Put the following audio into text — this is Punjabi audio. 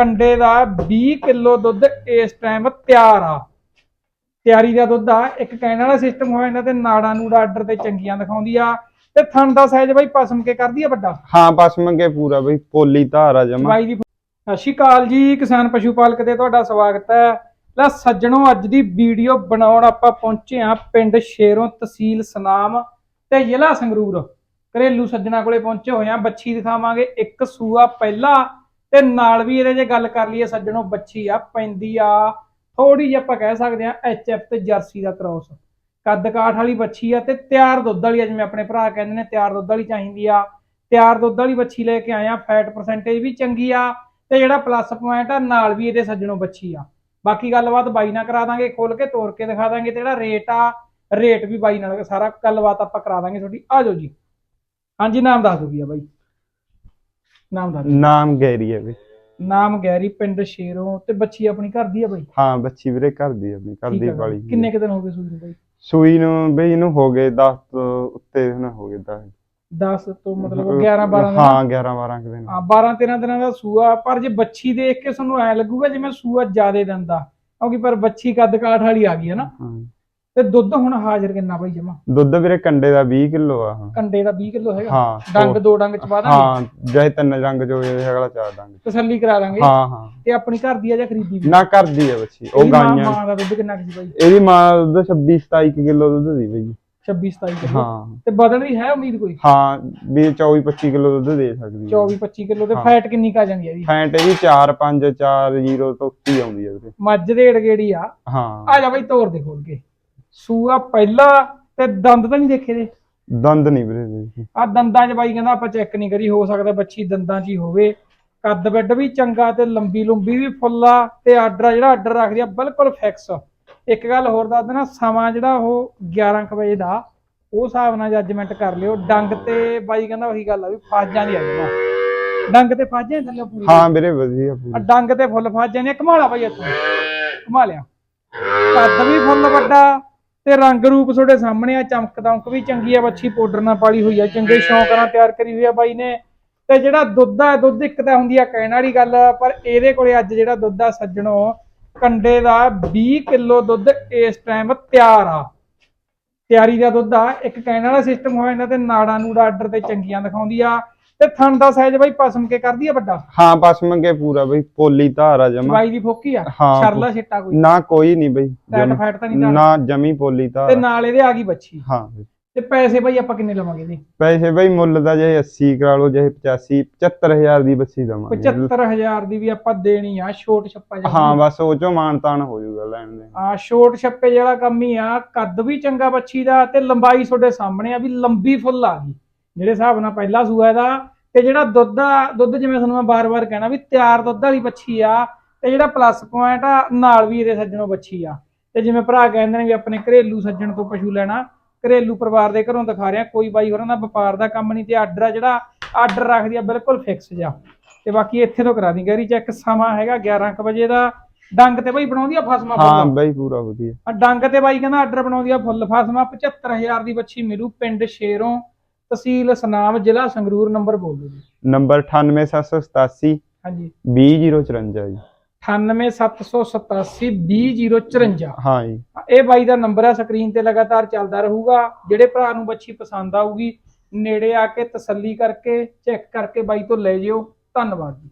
ਕੰਡੇ ਦਾ 20 ਕਿਲੋ ਦੁੱਧ ਇਸ ਟਾਈਮ ਤਿਆਰ ਆ। ਤਿਆਰੀ ਦਾ ਦੁੱਧ ਆ। ਇੱਕ ਕਹਿਣ ਵਾਲਾ ਸਿਸਟਮ ਹੋ ਜਾਂਦਾ ਤੇ ਨਾੜਾਂ ਨੂੰ ਆਰਡਰ ਤੇ ਚੰਗੀਆਂ ਦਿਖਾਉਂਦੀ ਆ। ਤੇ ਥਣ ਦਾ ਸਾਈਜ਼ ਬਾਈ ਪਸਮ ਕੇ ਕਰਦੀ ਆ ਵੱਡਾ? ਹਾਂ ਬਸ ਮੰਗੇ ਪੂਰਾ ਬਈ। ਪੋਲੀ ਧਾਰਾ ਜਮਾ। ਬਾਈ ਜੀ ਸਤਿ ਸ਼੍ਰੀ ਅਕਾਲ ਜੀ। ਕਿਸਾਨ ਪਸ਼ੂ ਪਾਲਕ ਤੇ ਤੁਹਾਡਾ ਸਵਾਗਤ ਹੈ। ਲੈ ਸੱਜਣੋ ਅੱਜ ਦੀ ਵੀਡੀਓ ਬਣਾਉਣ ਆਪਾਂ ਪਹੁੰਚੇ ਆ ਪਿੰਡ ਸ਼ੇਰੋਂ ਤਹਿਸੀਲ ਸਨਾਮ ਤੇ ਜ਼ਿਲ੍ਹਾ ਸੰਗਰੂਰ। ਘਰੇਲੂ ਸੱਜਣਾ ਕੋਲੇ ਪਹੁੰਚੇ ਹੋਏ ਆ ਬੱਚੀ ਦਿਖਾਵਾਂਗੇ ਇੱਕ ਸੂਆ ਪਹਿਲਾ। ਤੇ ਨਾਲ ਵੀ ਇਹਦੇ ਜੇ ਗੱਲ ਕਰ ਲਈਏ ਸੱਜਣੋ ਬੱਚੀ ਆ, ਪੈਂਦੀ ਆ ਥੋੜੀ ਜਿਹੀ ਆਪਾਂ ਕਹਿ ਸਕਦੇ ਆ ਐਚਐਫ ਤੇ ਜਰਸੀ ਦਾ ਕ੍ਰਾਸ ਕੱਦ ਕਾਠ ਵਾਲੀ ਬੱਚੀ ਆ ਤੇ ਤਿਆਰ ਦੁੱਧ ਵਾਲੀ ਆ, ਜਿਵੇਂ ਆਪਣੇ ਭਰਾ ਕਹਿੰਦੇ ਨੇ ਤਿਆਰ ਦੁੱਧ ਵਾਲੀ ਚਾਹੀਦੀ ਆ। ਤਿਆਰ ਦੁੱਧ ਵਾਲੀ ਬੱਚੀ ਲੈ ਕੇ ਆਇਆ ਫੈਟ ਪਰਸੈਂਟੇਜ ਵੀ ਚੰਗੀ ਆ ਤੇ ਜਿਹੜਾ ਪਲੱਸ ਪੁਆਇੰਟ ਆ, ਨਾਲ ਵੀ ਇਹਦੇ ਸੱਜਣੋ ਬੱਚੀ ਆ। ਬਾਕੀ ਗੱਲਬਾਤ ਬਾਈ ਨਾਲ ਕਰਾ ਦਾਂਗੇ ਖੋਲ ਕੇ ਤੋੜ ਕੇ ਦਿਖਾ ਦਾਂਗੇ ਤੇ ਜਿਹੜਾ ਰੇਟ ਆ ਰੇਟ ਵੀ ਬਾਈ ਨਾਲ ਸਾਰਾ ਗੱਲਬਾਤ ਆਪਾਂ ਕਰਾ ਦਾਂਗੇ ਤੁਹਾਡੀ। ਆ ਜਾਓ ਜੀ। ਹਾਂਜੀ, ਨਾਮ ਦੱਸ ਦੂਗੀ ਆ ਬਾਈ? ਨਾਮ ਗੈਰੀ ਹੈ ਬਈ ਨਾਮ ਗੈਰੀ ਪਿੰਡ ਸ਼ੇਰੋਂ ਤੇ ਬੱਚੀ ਆਪਣੀ ਘਰ ਦੀ ਆ ਬਾਈ? ਹਾਂ ਬੱਚੀ ਵੀਰੇ ਘਰ ਦੀ ਆਪਣੀ ਘਰ ਦੀ। ਵਾਲੀ। ਕਿੰਨੇ ਕੁ ਦਿਨ ਹੋ ਗਏ ਸੂਈ ਨੂੰ ਬਾਈ? ਸੂਈ ਨੂੰ ਬਈ ਇਹਨੂੰ ਹੋ ਗਏ 10 ਤੋਂ ਉੱਤੇ ਨਾ ਹੋ ਗਏ 10 10 ਤੋਂ ਮਤਲਬ 11 12 ਦਿਨ? ਹਾਂ 11 12 ਕੁ ਦਿਨ। ਹਾਂ 12 13 ਦਿਨਾਂ ਦਾ ਸੂਆ ਪਰ ਜੇ ਬੱਚੀ ਦੇਖ ਕੇ ਤੁਹਾਨੂੰ ਐ ਲੱਗੂਗਾ ਜਿਵੇਂ ਸੂਆ ਜ਼ਿਆਦੇ ਦਿੰਦਾ। ਕਿਉਂਕਿ ਪਰ ਬੱਚੀ ਕੱਦ ਕਾਠ ਵਾਲੀ ਆ ਗਈ ਹੈ ਨਾ। ਤੇ ਦੁੱਧ ਹੁਣ ਹਾਜ਼ਰ ਕਿੰਨਾ ਬਾਈ ਜਮਾ? ਦੁੱਧ ਵੀਰੇ ਕੰਡੇ ਦਾ 20 ਕਿਲੋ ਆ ਹਾਂ ਕੰਡੇ ਦਾ 20 ਕਿਲੋ ਹੈਗਾ? ਹਾਂ ਡੰਗ ਦੋ ਡੰਗ ਚ ਪਾ ਦਾਂਗੇ? ਹਾਂ ਜੇ ਤਿੰਨ ਰੰਗ ਜੋ ਇਹ ਅਗਲਾ ਚਾਰ ਡੰਗ। ਤਸੱਲੀ ਕਰਾ ਦਾਂਗੇ? ਹਾਂ ਹਾਂ। ਤੇ ਆਪਣੀ ਘਰ ਦੀ ਆ ਜਾਂ ਖਰੀਦੀ ਵੀ? ਨਾ ਕਰਦੀ ਹੈ ਬੱਚੀ ਉਹ ਗਾਈਆਂ। ਮਾਂ ਦਾ ਦੁੱਧ ਕਿੰਨਾ ਕੁ ਬਾਈ? ਇਹਦੀ ਮਾਂ ਦਾ 26 27 ਕਿਲੋ ਦੁੱਧ ਦੀ ਬਈ। 26 27 ਕਿਲੋ? ਹਾਂ। ਤੇ ਬਦਲ ਦੀ ਹੈ ਉਮੀਦ ਕੋਈ? ਹਾਂ ਵੀ 24 25 ਕਿਲੋ ਦੁੱਧ ਦੇ ਸਕਦੀ ਹੈ 24 25 ਕਿਲੋ ਤੇ ਹਾਂ। ਫੈਟ ਕਿੰਨੀ ਕਾ ਜਾਂਦੀ ਆ ਇਹਦੀ? ਫੈਂਟ ਇਹਦੀ 4 5 4 0 ਤੋਂ ਉੱਤੇ ਹੀ ਆਉਂਦੀ ਹੈ ਵੀਰੇ। ਮੱਝ ਦੇ ਏੜਗੇੜੀ ਆ। ਹਾਂ। ਆ ਜਾ ਬਾਈ ਤੋਰ ਦੇ ਖੋਲ ਕੇ। ਸੂਆ ਪਹਿਲਾ ਤੇ ਦੰਦ ਤਾਂ ਨਹੀਂ ਦੇਖੇ ਦੇ ਦੰਦ ਨਹੀਂ ਵੀਰੇ ਇਹਦੇ। ਆ ਦੰਦਾਂ 'ਚ ਬਾਈ ਕਹਿੰਦਾ ਆਪਾਂ ਚੈੱਕ ਨਹੀਂ ਕਰੀ ਹੋ ਸਕਦਾ ਬੱਚੀ ਦੰਦਾਂ 'ਚ ਹੀ ਹੋਵੇ। ਕੱਦ ਬੈੱਡ ਵੀ ਚੰਗਾ ਤੇ ਲੰਬੀ ਲੰਬੀ ਵੀ ਫੁੱਲਾ ਤੇ ਆਰਡਰ ਆ ਜਿਹੜਾ ਆਰਡਰ ਰੱਖਦੀ ਆ ਬਿਲਕੁਲ ਫਿਕਸ ਇੱਕ ਗੱਲ ਹੋਰ ਦੱਸ ਦੇਣਾ ਸਮਾਂ ਜਿਹੜਾ ਉਹ 11 ਕੁ ਵਜੇ ਦਾ ਉਹ ਹਿਸਾਬ ਨਾਲ ਜੱਜਮੈਂਟ ਕਰ ਲਿਓ। ਡੰਗ ਤੇ ਬਾਈ ਕਹਿੰਦਾ ਉਹੀ ਗੱਲ ਆ ਵੀ ਫਾਜਾਂ ਦੀ ਆ। ਜਮਾ ਡੰਗ ਤੇ ਫਾਜਾਂ ਥੱਲੇ ਪੂਰੀ। ਹਾਂ ਵੀਰੇ ਵਧੀਆ ਆ ਪੂਰੀ। ਡੰਗ ਤੇ ਫੁੱਲ ਫਾਜਾਂ ਨੇ ਘਮਾਲਾ ਬਾਈ ਇੱਥੋਂ। ਲਿਆ। ਕੱਦ ਵੀ ਫੁੱਲ ਵੱਡਾ ਤੇ ਰੰਗ ਰੂਪ ਤੁਹਾਡੇ ਸਾਹਮਣੇ ਆ ਚਮਕ ਦਮਕ ਵੀ ਚੰਗੀ ਆ ਬੱਚੀ ਪਾਊਡਰ ਨਾਲ ਪਾਲੀ ਹੋਈ ਆ ਚੰਗੇ ਸ਼ੌਂਕ ਨਾਲ ਤਿਆਰ ਕਰੀ ਹੋਈ ਆ ਬਾਈ ਨੇ। ਤੇ ਜਿਹੜਾ ਦੁੱਧ ਆ ਦੁੱਧ ਇੱਕ ਤਾਂ ਹੁੰਦੀ ਆ ਕਹਿਣ ਵਾਲੀ ਗੱਲ ਪਰ ਇਹਦੇ ਕੋਲੇ ਅੱਜ ਜਿਹੜਾ ਦੁੱਧ ਆ ਸੱਜਣੋ ਕੰਡੇ ਦਾ 20 ਕਿਲੋ ਦੁੱਧ ਇਸ ਟਾਈਮ ਤਿਆਰ ਆ। ਤਿਆਰੀ ਦਾ ਦੁੱਧ ਆ ਇੱਕ ਕਹਿਣ ਵਾਲਾ ਸਿਸਟਮ ਹੋ ਜਾਂਦਾ ਤੇ ਨਾੜਾਂ ਨੂੰ ਆਰਡਰ ਤੇ ਚੰਗੀਆਂ ਦਿਖਾਉਂਦੀ ਆ। ਤੇ ਥਣ ਦਾ ਸਾਈਜ਼ ਬਾਈ ਪਸਮ ਕੇ ਕਰਦੀ ਆ ਵੱਡਾ? ਹਾਂ ਬਸ ਮੰਗੇ ਪੂਰਾ ਬਈ ਪੋਲੀ ਧਾਰਾ ਜਮਾ। ਬਾਈ ਦੀ ਫੋਕੀ ਆ? ਹਾਂ। ਸ਼ਰਲਾ ਛਿੱਟਾ ਕੋਈ? ਨਾ ਕੋਈ ਨਹੀਂ ਬਈ ਜਮੀ- ਫੈਟ ਤਾਂ ਨਹੀਂ ਨਾ ਜਮੀ ਪੋਲੀ ਤੇ ਧਾਰਾ ਨਾਲ ਇਹਦੇ ਆ ਗਈ ਬੱਚੀ? ਹਾਂ। ਬਈ। ਤੇ ਪੈਸੇ ਬਾਈ ਆਪਾਂ ਕਿੰਨੇ ਲਵਾਂਗੇ ਇਹਦੇ? ਪੈਸੇ ਬਈ ਮੁੱਲ ਦਾ ਜੇ 80 ਕਰਾ ਲਓ ਜੇ 85 75000 ਦੀ ਬੱਚੀ ਦਵਾਂਗੇ। 75000 ਦੀ ਵੀ ਆਪਾਂ ਦੇਣੀ ਆ ਛੋਟ ਛੱਪਾ ਜਿਹਾ। ਹਾਂ ਬਸ ਉਹ ਚੋਂ ਮਾਨ ਤਾਨ ਹੋ ਜਾਊਗਾ ਲੈਣ ਦੇ। ਆ ਛੋਟ ਛੱਪੇ ਜਿਹੜਾ ਕੰਮ ਹੀ ਆ ਕੱਦ ਵੀ ਚੰਗਾ ਬੱਚੀ ਦਾ ਤੇ ਲੰਬਾਈ ਤੁਹਾਡੇ ਸਾਹਮਣੇ ਆ ਵੀ ਲੰਬੀ ਫੁੱਲ ਆ ਗਈ। ਜਿਹੜੇ ਹਿਸਾਬ ਨਾਲ ਪਹਿਲਾ ਸੂਆ ਇਹਦਾ ਤੇ ਜਿਹੜਾ ਦੁੱਧ ਆ ਦੁੱਧ ਜਿਵੇਂ ਤੁਹਾਨੂੰ ਮੈਂ ਬਾਰ-ਬਾਰ ਕਹਿਣਾ ਵੀ ਤਿਆਰ ਦੁੱਧ ਵਾਲੀ ਬੱਚੀ ਆ ਤੇ ਜਿਹੜਾ ਪਲੱਸ ਪੁਆਇੰਟ ਆ ਨਾਲ ਵੀ ਇਹਦੇ ਸੱਜਣੋਂ ਬੱਚੀ ਆ। ਤੇ ਜਿਵੇਂ ਭਰਾ ਕਹਿੰਦੇ ਨੇ ਵੀ ਆਪਣੇ ਘਰੇਲੂ ਸੱਜਣ ਤੋਂ ਪਸ਼ੂ ਲੈਣਾ ਘਰੇਲੂ ਪਰਿਵਾਰ ਦੇ ਘਰੋਂ ਦਿਖਾ ਰਿਹਾ ਕੋਈ ਬਾਈ ਹੋਰਾਂ ਦਾ ਵਪਾਰ ਦਾ ਕੰਮ ਨਹੀਂ ਤੇ ਆਰਡਰ ਆ ਜਿਹੜਾ ਆਰਡਰ ਰੱਖਦੀ ਆ ਬਿਲਕੁਲ ਫਿਕਸ ਜਾ ਤੇ ਬਾਕੀ ਇੱਥੇ ਤੋਂ ਕਰਾ ਦੀ ਗੈਰੀ ਚੈੱਕ ਸਮਾਂ ਹੈਗਾ 11 ਕੁ ਵਜੇ ਦਾ। ਡੰਗ ਤੇ ਬਾਈ ਬਣਾਉਂਦੀ ਆ ਫਸਮਾ ਹਾਂ ਬਈ ਪੂਰਾ ਵਧੀਆ। ਆ ਡੰਗ ਤੇ ਬਾਈ ਕਹਿੰਦਾ ਆਰਡਰ ਬਣਾਉਂਦੀ ਆ ਫੁੱਲ ਫਸਮਾ 75000 ਦੀ ਬੱਚੀ ਮਿਲੂ ਪਿੰਡ ਸ਼ੇਰੋਂ। ਤਹਿਸੀਲ ਸਨਾਮ ਜ਼ਿਲ੍ਹਾ ਸੰਗਰੂਰ ਨੰਬਰ ਬੋਲ ਦਿਓ ਜੀ। ਨੰਬਰ 98787 ਹਾਂਜੀ। 20054 ਜੀ। 98787 20054 ਹਾਂ ਜੀ। ਇਹ ਬਾਈ ਦਾ ਨੰਬਰ ਆ ਸਕਰੀਨ ਤੇ ਲਗਾਤਾਰ ਚੱਲਦਾ ਰਹੂਗਾ। ਜਿਹੜੇ ਭਰਾ ਨੂੰ ਬੱਚੀ ਪਸੰਦ ਆਊਗੀ ਨੇੜੇ ਆ ਕੇ ਤਸੱਲੀ ਕਰਕੇ ਚੈੱਕ ਕਰਕੇ ਬਾਈ ਤੋਂ ਲੈ ਜਿਓ। ਧੰਨਵਾਦ ਜੀ।